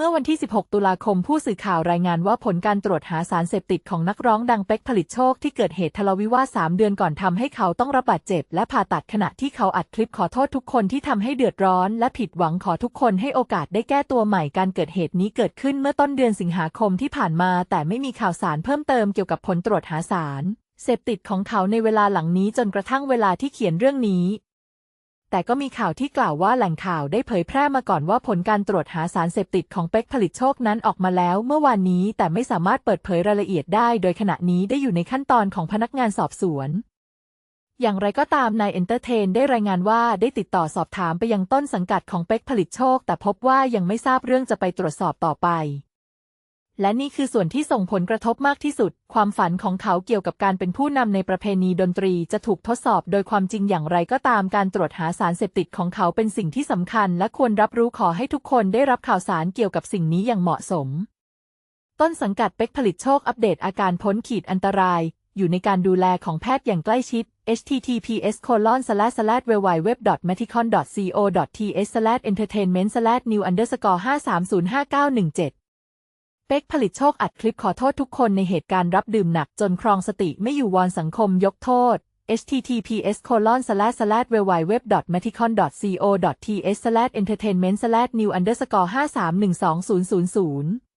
เมื่อวันที่ 16 ตุลาคมผู้สื่อข่าวรายงานว่าผลการตรวจหาสารเสพติดของนักร้องดังเป็กผลิตโชคที่เกิดเหตุทะเลาวิวาท3เดือนก่อนทำให้เขาต้องรับบาดเจ็บ และผ่าตัดขณะที่เขาอัดคลิปขอโทษทุกคนที่ทำให้เดือดร้อน และผิดหวังขอทุกคนให้โอกาสได้แก้ตัวใหม่การเกิดเหตุนี้เกิดขึ้นเมื่อต้นเดือนสิงหาคมที่ผ่านมา แต่ไม่มีข่าวสารเพิ่มเติมเกี่ยวกับผลตรวจหาสารเสพติดของเขาในเวลาหลังนี้จนกระทั่งเวลาที่เขียนเรื่องนี้ แต่ก็มีข่าวที่กล่าวว่าแหล่งข่าวได้เผยแพร่มาก่อนว่าผลการตรวจหาสารเสพติดของเป็กผลิตโชคนั้นออกมาแล้ว เมื่อวานนี้แต่ไม่สามารถเปิดเผยรายละเอียดได้ โดยขณะนี้ได้อยู่ในขั้นตอนของพนักงานสอบสวน อย่างไรก็ตามนายเอนเตอร์เทนได้รายงานว่าได้ติดต่อสอบถามไปยังต้นสังกัดของเป็กผลิตโชค แต่พบว่ายังไม่ทราบเรื่องจะไปตรวจสอบต่อไป และนี่คือส่วนที่ส่งผลกระทบมากที่สุด ความฝันของเขาเกี่ยวกับการเป็นผู้นำในประเพณีดนตรีจะถูกทดสอบโดยความจริงอย่างไรก็ตามการตรวจหาสารเสพติดของเขาเป็นสิ่งที่สำคัญ และควรรับรู้ขอให้ทุกคนได้รับข่าวสารเกี่ยวกับสิ่งนี้อย่างเหมาะสม ต้นสังกัดเป็กผลิตโชคอัปเดตอาการพ้นขีดอันตราย อยู่ในการดูแลของแพทย์อย่างใกล้ชิด https colon slash slash www maticon co th slash entertainment slash new underscore 5305917 เป๊กผลิตโชคอัดคลิปขอโทษทุกคนในเหตุการณ์รับดื่มหนักจนครองสติไม่อยู่วอนสังคมยกโทษ https colon slash slash www maticon co th slash entertainment slash new underscore 5312000